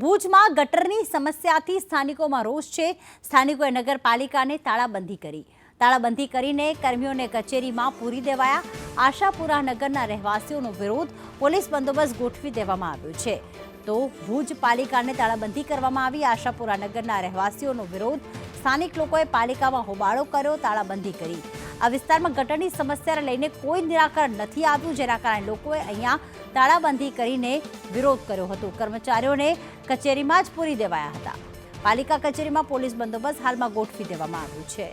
ભુજમાં ગટરની સમસ્યાથી સ્થાનિકોમાં રોષ છે. સ્થાનિકોએ નગરપાલિકાને તાળાબંધી કરી. તાળાબંધી કરીને કર્મીઓને કચેરીમાં પૂરી દેવાયા. આશાપુરા નગરના રહેવાસીઓનો વિરોધ પોલીસ બંદોબસ્ત ગોઠવી દેવામાં આવ્યો છે. તો ભુજ પાલિકાને તાળાબંધી કરવામાં આવી. આશાપુરા નગરના રહેવાસીઓનો વિરોધ સ્થાનિક લોકોએ પાલિકામાં હોબાળો કર્યો, તાળાબંધી કરી. આ વિસ્તારમાં ગટરની સમસ્યાને લઈને કોઈ નિરાકરણ નથી આવ્યું, જેના કારણે લોકોએ અહીંયા તાળાબંધી કરીને વિરોધ કર્યો હતો. કર્મચારીઓને કચેરીમાં જ પૂરી દેવાયા હતા. પાલિકા કચેરીમાં પોલીસ બંદોબસ્ત હાલમાં ગોઠવી દેવામાં આવ્યું છે.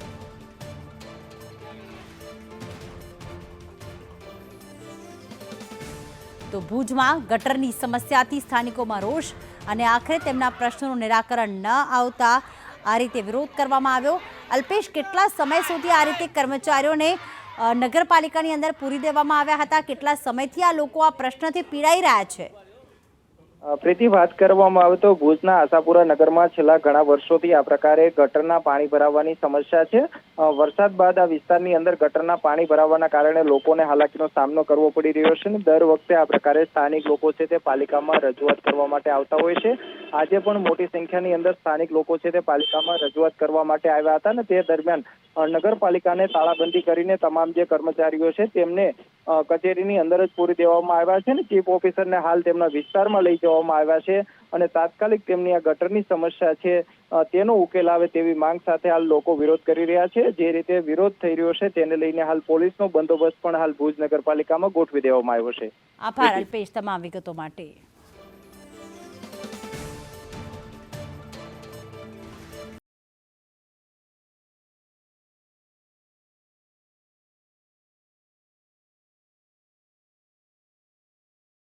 તો ભુજમાં ગટરની સમસ્યાથી સ્થાનિકોમાં રોષ અને આખરે તેમના પ્રશ્નોનું નિરાકરણ ન આવતા આ રીતે વિરોધ કરવામાં આવ્યો. અલ્પેશ, કેટલા સમય સુધી આ રીતે કર્મચારીઓને નગરપાલિકાની અંદર પૂરી દેવામાં આવ્યા હતા? કેટલા સમયથી આ લોકો આ પ્રશ્નથી પીડાઈ રહ્યા છે? પ્રીતિ, વાત કરવામાં આવે તો ભુજના આશાપુરા નગરમાં છેલ્લા ઘણા વર્ષોથી આ પ્રકારે ગટરના પાણી ભરાવાની સમસ્યા છે. વરસાદ બાદ આ વિસ્તારની અંદર ગટરના પાણી ભરાવાના કારણે લોકોને હાલાકીનો સામનો કરવો પડી રહ્યો છે અને દર વખતે આ પ્રકારે સ્થાનિક લોકો છે તે પાલિકામાં રજૂઆત કરવા માટે આવતા હોય છે. આજે પણ મોટી સંખ્યાની અંદર સ્થાનિક લોકો છે તે પાલિકામાં રજૂઆત કરવા માટે આવ્યા હતા ને તે દરમિયાન નગરપાલિકાને તાળાબંધી કરીને તમામ જે કર્મચારીઓ છે તેમને કચેરીની અંદર જ પૂરી દેવામાં આવ્યા છે ને? ચીફ ઓફિસરને હાલ તેમના વિસ્તારમાં લઈ જવામાં આવ્યા છે અને તાત્કાલિક તેમની આ ગટરની સમસ્યા છે તેનો ઉકેલ આવે તેવી માંગ સાથે હાલ લોકો વિરોધ કરી રહ્યા છે. જે રીતે વિરોધ થઈ રહ્યો છે તેને લઈને હાલ પોલીસનો બંદોબસ્ત પણ હાલ ભુજ નગરપાલિકામાં ગોઠવી દેવામાં આવ્યો છે. આભાર, અલ્પેશ, તમામ વિગતો માટે.